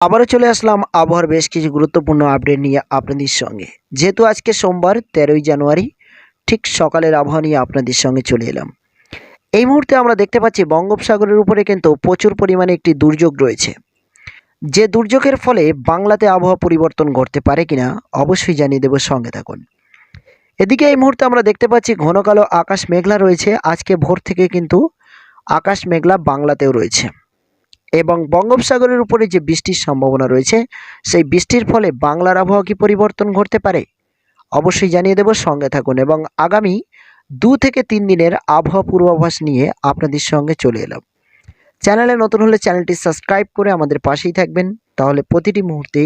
আবারও চলে আসলাম আবহাওয়ার বেশ কিছু গুরুত্বপূর্ণ আপডেট নিয়ে আপনাদের সঙ্গে। যেহেতু আজকে সোমবার, তেরোই জানুয়ারি, ঠিক সকালের আবহাওয়া নিয়ে আপনাদের সঙ্গে চলে এলাম। এই মুহূর্তে আমরা দেখতে পাচ্ছি বঙ্গোপসাগরের উপরে কিন্তু প্রচুর পরিমাণে একটি দুর্যোগ রয়েছে। যে দুর্যোগের ফলে বাংলাতে আবহাওয়া পরিবর্তন ঘটতে পারে কিনা, অবশ্যই জানিয়ে দেবো সঙ্গে থাকুন। এদিকে এই মুহূর্তে আমরা দেখতে পাচ্ছি ঘন কালো আকাশ মেঘলা রয়েছে। আজকে ভোর থেকে কিন্তু আকাশ মেঘলা বাংলাতেও রয়েছে। এবং বঙ্গোপসাগরের উপরে যে বৃষ্টির সম্ভাবনা রয়েছে, সেই বৃষ্টির ফলে বাংলার আবহাওয়া কি পরিবর্তন ঘটতে পারে? অবশ্যই জানিয়ে দেব, সঙ্গে থাকুন এবং আগামী দু থেকে তিন দিনের আবহাওয়া পূর্বাভাস নিয়ে আপনাদের সঙ্গে চলে এলাম। চ্যানেলে নতুন হলে চ্যানেলটি সাবস্ক্রাইব করে আমাদের পাশেই থাকবেন। তাহলে প্রতিটি মুহূর্তে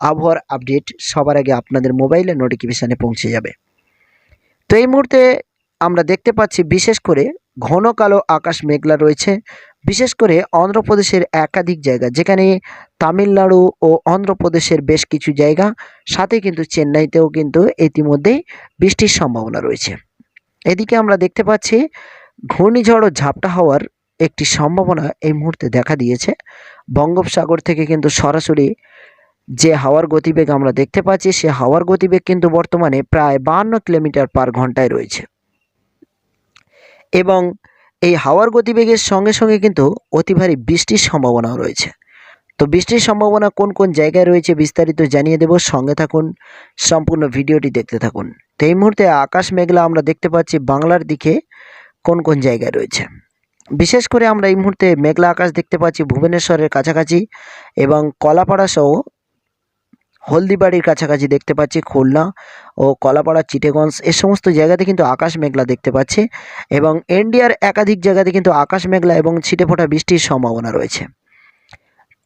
আবহাওয়ার আপডেট সবার আগে আপনাদের মোবাইলে নোটিফিকেশানে পৌঁছে যাবে। তো এই মুহূর্তে আমরা দেখতে পাচ্ছি, বিশেষ করে ঘন কালো আকাশ মেঘলা রয়েছে। বিশেষ করে অন্ধ্রপ্রদেশের একাধিক জায়গা, যেখানে তামিলনাড়ু ও অন্ধ্রপ্রদেশের বেশ কিছু জায়গা, সাথে কিন্তু চেন্নাইতেও কিন্তু ইতিমধ্যেই বৃষ্টির সম্ভাবনা রয়েছে। এদিকে আমরা দেখতে পাচ্ছি, ঘূর্ণিঝড় ও ঝাপটা হওয়ার একটি সম্ভাবনা এই মুহূর্তে দেখা দিয়েছে। বঙ্গোপসাগর থেকে কিন্তু সরাসরি যে হাওয়ার গতিবেগ আমরা দেখতে পাচ্ছি, সে হাওয়ার গতিবেগ কিন্তু বর্তমানে প্রায় বাহান্ন কিলোমিটার পার ঘন্টায় রয়েছে। এবং এই হাওয়ার গতিবেগের সঙ্গে সঙ্গে কিন্তু অতি ভারী বৃষ্টির সম্ভাবনাও রয়েছে। তো বৃষ্টির সম্ভাবনা কোন কোন জায়গায় রয়েছে বিস্তারিত জানিয়ে দেব। সঙ্গে থাকুন, সম্পূর্ণ ভিডিওটি দেখতে থাকুন। তো এই মুহূর্তে আকাশ মেঘলা আমরা দেখতে পাচ্ছি, বাংলার দিকে কোন কোন জায়গায় রয়েছে। বিশেষ করে আমরা এই মুহূর্তে মেঘলা আকাশ দেখতে পাচ্ছি ভুবনেশ্বরের কাছাকাছি এবং কলাপাড়া সহ হলদিবাড়ির কাছাকাছি দেখতে পাচ্ছি খুলনা ও কলাপাড়া, চিটেগঞ্জ, এ সমস্ত জায়গাতে কিন্তু আকাশ মেঘলা দেখতে পাচ্ছি এবং এনডিআর একাধিক জায়গাতে কিন্তু আকাশ মেঘলা এবং ছিটেফোঁটা বৃষ্টির সম্ভাবনা রয়েছে।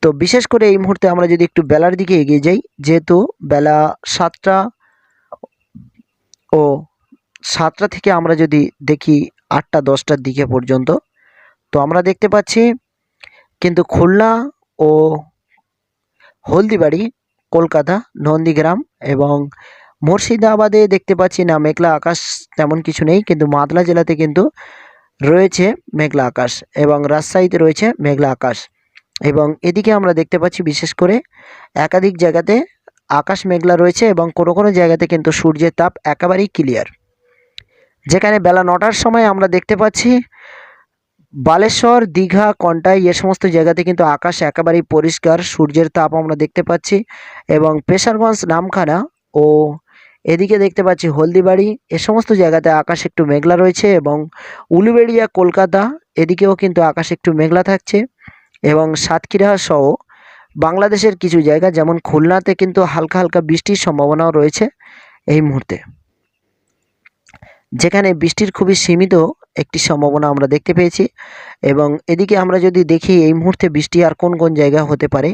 তো বিশেষ করে এই মুহূর্তে আমরা যদি একটু বেলার দিকে এগিয়ে যাই, যেহেতু বেলা সাতটা ও সাতটা থেকে আমরা যদি দেখি আটটা দশটার দিকে পর্যন্ত, তো আমরা দেখতে পাচ্ছি কিন্তু খুলনা ও হলদিবাড়ি কলকাতা, নন্দীগ্রাম এবং মুর্শিদাবাদে দেখতে পাচ্ছি না, মেঘলা আকাশ তেমন কিছু নেই, কিন্তু মাদলা জেলাতে কিন্তু রয়েছে মেঘলা আকাশ এবং রাজশাহীতে রয়েছে মেঘলা আকাশ এবং এদিকে আমরা দেখতে পাচ্ছি বিশেষ করে একাধিক জায়গাতে আকাশ মেঘলা রয়েছে এবং কোনো কোনো জায়গাতে কিন্তু সূর্যের তাপ একেবারেই ক্লিয়ার যেখানে বেলা নটার সময় আমরা দেখতে পাচ্ছি বালেশ্বর, দীঘা, কন্টাই এ সমস্ত জায়গাতে কিন্তু আকাশ একেবারেই পরিষ্কার। সূর্যের তাপ আমরা দেখতে পাচ্ছি এবং পেশারগঞ্জ, নামখানা ও এদিকে দেখতে পাচ্ছি হলদিবাড়ি। এ সমস্ত জায়গাতে আকাশ একটু মেঘলা রয়েছে এবং উলুবেড়িয়া, কলকাতা এদিকেও কিন্তু আকাশ একটু মেঘলা থাকছে এবং সাতক্ষীরা সহ বাংলাদেশের কিছু জায়গা যেমন খুলনাতে কিন্তু হালকা হালকা বৃষ্টির সম্ভাবনাও রয়েছে এই মুহূর্তে। যেখানে বৃষ্টির খুবই সীমিত একটি সম্ভাবনা আমরা দেখতে পেয়েছি এবং এদিকে আমরা যদি দেখি এই মুহূর্তে বৃষ্টি আর কোন কোন জায়গা হতে পারে,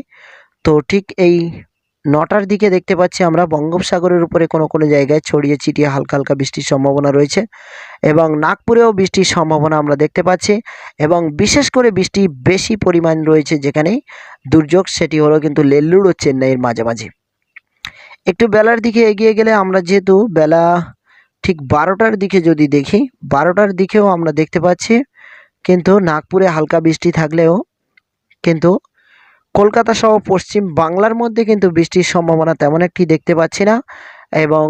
তো ঠিক এই নটার দিকে দেখতে পাচ্ছি আমরা বঙ্গোপসাগরের উপরে কোনো কোনো জায়গায় ছড়িয়ে ছিটিয়ে হালকা হালকা বৃষ্টির সম্ভাবনা রয়েছে এবং নাগপুরেও বৃষ্টির সম্ভাবনা আমরা দেখতে পাচ্ছি এবং বিশেষ করে বৃষ্টি বেশি পরিমাণ রয়েছে যেখানে দুর্যোগ, সেটি হলো কিন্তু লেল্লুর ও চেন্নাইয়ের মাঝামাঝি। একটু বেলার দিকে এগিয়ে গেলে আমরা যেহেতু বেলা ঠিক বারোটার দিকে যদি দেখি, বারোটার দিকেও আমরা দেখতে পাচ্ছি কিন্তু নাগপুরে হালকা বৃষ্টি থাকলেও কিন্তু কলকাতা সহ পশ্চিম বাংলার মধ্যে কিন্তু বৃষ্টির সম্ভাবনা তেমন একটি দেখতে পাচ্ছি না এবং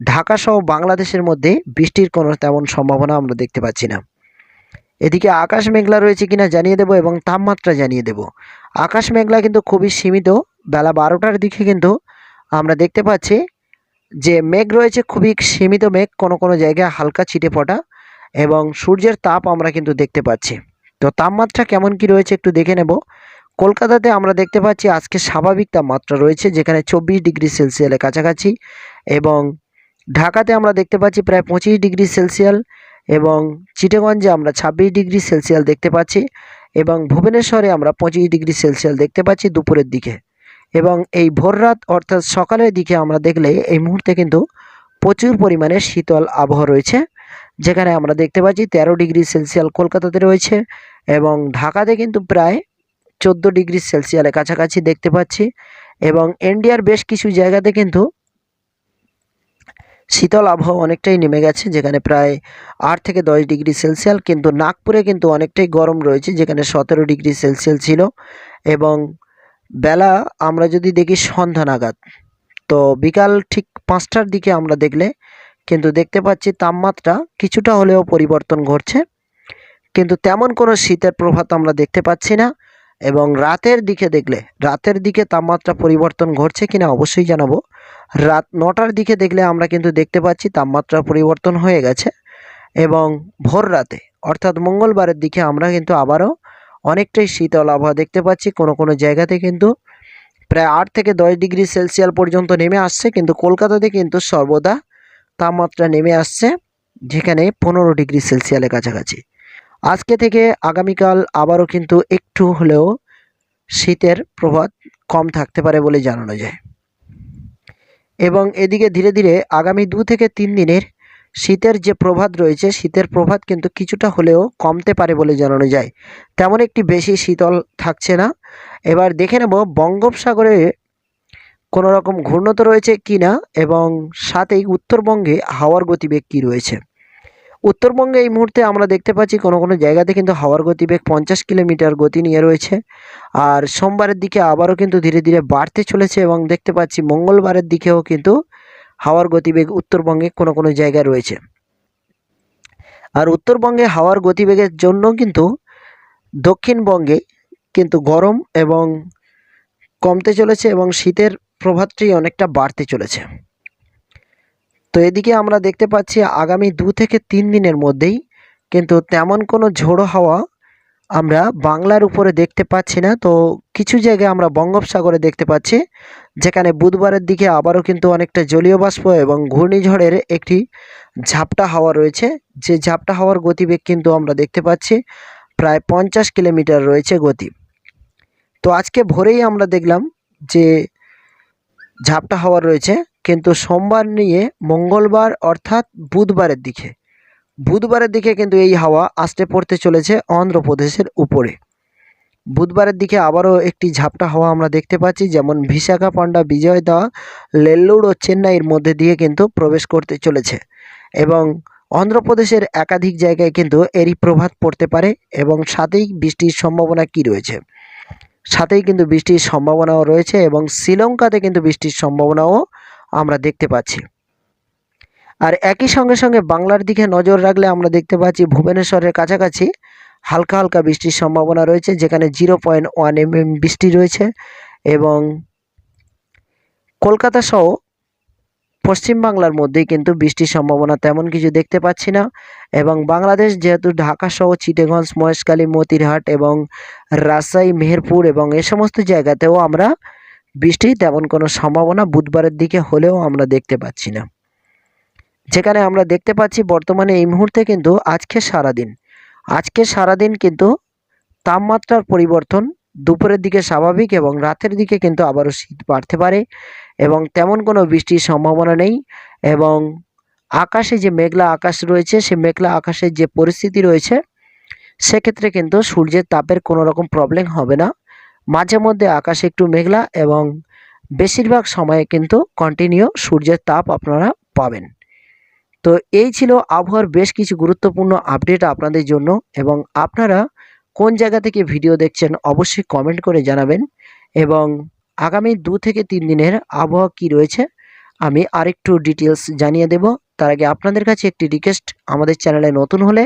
ঢাকা সহ বাংলাদেশের মধ্যে বৃষ্টির কোনো তেমন সম্ভাবনা আমরা দেখতে পাচ্ছি না। এদিকে আকাশ মেঘলা রয়েছে কিনা জানিয়ে দেব এবং তাপমাত্রা জানিয়ে দেব। আকাশ মেঘলা কিন্তু খুবই সীমিত। বেলা বারোটার দিকে কিন্তু আমরা দেখতে পাচ্ছি যে মেঘ রয়েছে খুবই সীমিত মেঘ, কোনো কোনো জায়গায় হালকা ছিটে ফোটা এবং সূর্যের তাপ আমরা কিন্তু দেখতে পাচ্ছি। তো তাপমাত্রা কেমন কি রয়েছে একটু দেখে নেব। কলকাতাতে আমরা দেখতে পাচ্ছি আজকে স্বাভাবিক তাপমাত্রা রয়েছে যেখানে চব্বিশ ডিগ্রি সেলসিয়ালের কাছাকাছি এবং ঢাকাতে আমরা দেখতে পাচ্ছি প্রায় পঁচিশ ডিগ্রি সেলসিয়াল এবং চিটেগঞ্জে আমরা ছাব্বিশ ডিগ্রি সেলসিয়াল দেখতে পাচ্ছি এবং ভুবনেশ্বরে আমরা পঁচিশ ডিগ্রি সেলসিয়াল দেখতে পাচ্ছি দুপুরের দিকে। এবং এই ভোররাত অর্থাৎ সকালের দিকে আমরা দেখলে এই মুহূর্তে কিন্তু প্রচুর পরিমাণে শীতল আবহাওয়া রয়েছে, যেখানে আমরা দেখতে পাচ্ছি তেরো ডিগ্রি সেলসিয়াল কলকাতাতে রয়েছে এবং ঢাকাতে কিন্তু প্রায় চোদ্দ ডিগ্রি সেলসিয়ালের কাছাকাছি দেখতে পাচ্ছি এবং ইন্ডিয়ার বেশ কিছু জায়গাতে কিন্তু শীতল আবহাওয়া অনেকটাই নেমে গেছে, যেখানে প্রায় আট থেকে দশ ডিগ্রি সেলসিয়াল কিন্তু নাগপুরে কিন্তু অনেকটাই গরম রয়েছে, যেখানে সতেরো ডিগ্রি সেলসিয়াল ছিল এবং বেলা আমরা যদি দেখি সন্ধ্যা নাগাদ, তো বিকাল ঠিক পাঁচটার দিকে আমরা দেখলে কিন্তু দেখতে পাচ্ছি তাপমাত্রা কিছুটা হলেও পরিবর্তন ঘটছে। কিন্তু তেমন কোনো শীতের প্রভাব আমরা দেখতে পাচ্ছি না এবং রাতের দিকে দেখলে, রাতের দিকে তাপমাত্রা পরিবর্তন ঘটছে কিনা অবশ্যই জানাব। রাত নটার দিকে দেখলে আমরা কিন্তু দেখতে পাচ্ছি তাপমাত্রা পরিবর্তন হয়ে গেছে এবং ভোর রাতে, অর্থাৎ মঙ্গলবারের দিকে আমরা কিন্তু আবারও অনেকটাই শীতল আবহাওয়া দেখতে পাচ্ছি। কোনো কোনো জায়গাতে কিন্তু প্রায় আট থেকে দশ ডিগ্রি সেলসিয়াস পর্যন্ত নেমে আসছে। কিন্তু কলকাতাতে কিন্তু সর্বদা তাপমাত্রা নেমে আসছে, যেখানে পনেরো ডিগ্রি সেলসিয়ালের কাছাকাছি। আজকে থেকে আগামীকাল আবারও কিন্তু একটু হলেও শীতের প্রভাব কম থাকতে পারে বলে জানানো যায়। এবং এদিকে ধীরে ধীরে আগামী দু থেকে তিন দিনের শীতের যে প্রভাত রয়েছে, শীতের প্রভাত কিন্তু কিছুটা হলেও কমতে পারে বলে জানানো যায়। তেমন একটি বেশি শীতল থাকছে না। এবার দেখে নেব বঙ্গোপসাগরে কোনো রকম ঘূর্ণত রয়েছে কি না এবং সাথেই উত্তরবঙ্গে হাওয়ার গতিবেগ কী রয়েছে। উত্তরবঙ্গে এই মুহূর্তে আমরা দেখতে পাচ্ছি কোনো কোনো জায়গাতে কিন্তু হাওয়ার গতিবেগ পঞ্চাশ কিলোমিটার গতি নিয়ে রয়েছে। আর সোমবারের দিকে আবারও কিন্তু ধীরে ধীরে বাড়তে চলেছে এবং দেখতে পাচ্ছি মঙ্গলবারের দিকেও কিন্তু হাওয়ার গতিবেগ উত্তরবঙ্গে কোনো কোনো জায়গায় রয়েছে। আর উত্তরবঙ্গে হাওয়ার গতিবেগের জন্য কিন্তু দক্ষিণবঙ্গে কিন্তু গরম এবং কমতে চলেছে এবং শীতের প্রভাবটি অনেকটা বাড়তে চলেছে। তো এদিকে আমরা দেখতে পাচ্ছি আগামী দু থেকে তিন দিনের মধ্যেই কিন্তু তেমন কোনো ঝোড়ো হাওয়া আমরা বাংলার উপরে দেখতে পাচ্ছি না। তো কিছু জায়গায় আমরা বঙ্গোপসাগরে দেখতে পাচ্ছি। যেখানে বুধবারের দিকে আবারও কিন্তু অনেকটা জলীয় বাষ্প এবং ঘূর্ণিঝড়ের একটি ঝাপটা হাওয়া রয়েছে। যে ঝাপটা হাওয়ার গতিবেগ কিন্তু আমরা দেখতে পাচ্ছি, প্রায় পঞ্চাশ কিলোমিটার রয়েছে গতি। তো আজকে ভোরেই আমরা দেখলাম যে ঝাপটা হাওয়া রয়েছে, কিন্তু সোমবার নিয়ে মঙ্গলবার অর্থাৎ বুধবারের দিকে। বুধবারের দিকে কিন্তু এই হাওয়া আসতে পড়তে চলেছে অন্ধ্রপ্রদেশের উপরে। বুধবারের দিকে আবারও একটি ঝাপটা হওয়া আমরা দেখতে পাচ্ছি, যেমন ভিশাখা পান্ডা বিজয় বিজয়দা লেল্লুর ও চেন্নাইয়ের মধ্যে দিয়ে কিন্তু প্রবেশ করতে চলেছে। এবং অন্ধ্রপ্রদেশের একাধিক জায়গায় কিন্তু এরই প্রভাব পড়তে পারে এবং সাথেই বৃষ্টির সম্ভাবনা কি রয়েছে? সাথেই কিন্তু বৃষ্টির সম্ভাবনাও রয়েছে এবং শ্রীলঙ্কাতে কিন্তু বৃষ্টির সম্ভাবনাও আমরা দেখতে পাচ্ছি। আর একই সঙ্গে সঙ্গে বাংলার দিকে নজর রাখলে আমরা দেখতে পাচ্ছি ভুবনেশ্বরের কাছাকাছি হালকা হালকা বৃষ্টির সম্ভাবনা রয়েছে, যেখানে zero point one M M বৃষ্টি রয়েছে এবং কলকাতা সহ পশ্চিমবাংলার মধ্যেই কিন্তু বৃষ্টির সম্ভাবনা তেমন কিছু দেখতে পাচ্ছি না এবং বাংলাদেশ যেহেতু ঢাকা সহ চিটেগঞ্জ, মহেশখালী, মতিরহাট এবং রাজশাহী, মেহেরপুর এবং এ সমস্ত জায়গাতেও আমরা বৃষ্টি তেমন কোনো সম্ভাবনা বুধবারের দিকে হলেও আমরা দেখতে পাচ্ছি না। যেখানে আমরা দেখতে পাচ্ছি বর্তমানে এই মুহূর্তে কিন্তু আজকে সারাদিন আজকে সারাদিন কিন্তু তাপমাত্রার পরিবর্তন দুপুরের দিকে স্বাভাবিক এবং রাতের দিকে কিন্তু আবারও শীত বাড়তে পারে এবং তেমন কোনো বৃষ্টির সম্ভাবনা নেই এবং আকাশে যে মেঘলা আকাশ রয়েছে, সে মেঘলা আকাশের যে পরিস্থিতি রয়েছে, সেক্ষেত্রে কিন্তু সূর্যের তাপের কোনো রকম প্রবলেম হবে না। মাঝে মধ্যে আকাশে একটু মেঘলা এবং বেশিরভাগ সময়ে কিন্তু কন্টিনিউ সূর্যের তাপ আপনারা পাবেন। তো এই ছিল আবহাওয়ার বেশ কিছু গুরুত্বপূর্ণ আপডেট আপনাদের জন্য এবং আপনারা কোন জায়গা থেকে ভিডিও দেখছেন অবশ্যই কমেন্ট করে জানাবেন এবং আগামী দু থেকে তিন দিনের আবহাওয়া কি রয়েছে আমি আরেকটু ডিটেলস জানিয়ে দেব। তার আগে আপনাদের কাছে একটি রিকোয়েস্ট আমাদের চ্যানেলে নতুন হলে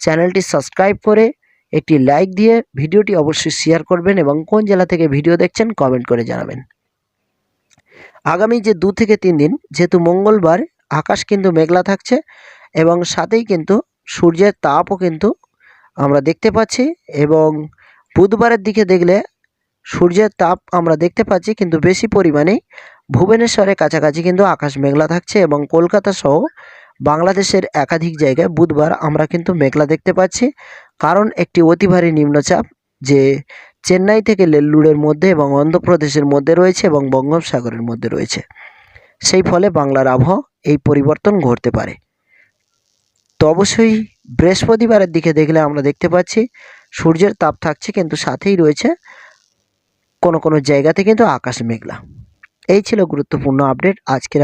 চ্যানেলটি সাবস্ক্রাইব করে একটি লাইক দিয়ে ভিডিওটি অবশ্যই শেয়ার করবেন এবং কোন জেলা থেকে ভিডিও দেখছেন কমেন্ট করে জানাবেন। আগামী যে দু থেকে তিন দিন, যেহেতু মঙ্গলবার আকাশ কিন্তু মেঘলা থাকছে এবং সাথেই কিন্তু সূর্যের তাপও কিন্তু আমরা দেখতে পাচ্ছি এবং বুধবারের দিকে দেখলে সূর্যের তাপ আমরা দেখতে পাচ্ছি কিন্তু বেশি পরিমাণে ভুবনেশ্বরের কাছাকাছি কিন্তু আকাশ মেঘলা থাকছে এবং কলকাতা সহ বাংলাদেশের একাধিক জায়গায় বুধবার আমরা কিন্তু মেঘলা দেখতে পাচ্ছি। কারণ একটি অতি ভারী নিম্নচাপ যে চেন্নাই থেকে নেল্লুরের মধ্যে এবং অন্ধ্রপ্রদেশের মধ্যে রয়েছে এবং বঙ্গোপসাগরের মধ্যে রয়েছে। সেই ফলে বাংলার আবহাওয়া এই পরিবর্তন ঘটতে পারে। তো অবশ্যই বৃহস্পতিবারের দিকে দেখলে আমরা দেখতে পাচ্ছি, সূর্যের তাপ থাকছে কিন্তু সাথেই রয়েছে কোনো কোনো জায়গাতে কিন্তু আকাশ মেঘলা। এই ছিল গুরুত্বপূর্ণ আপডেট। আজকের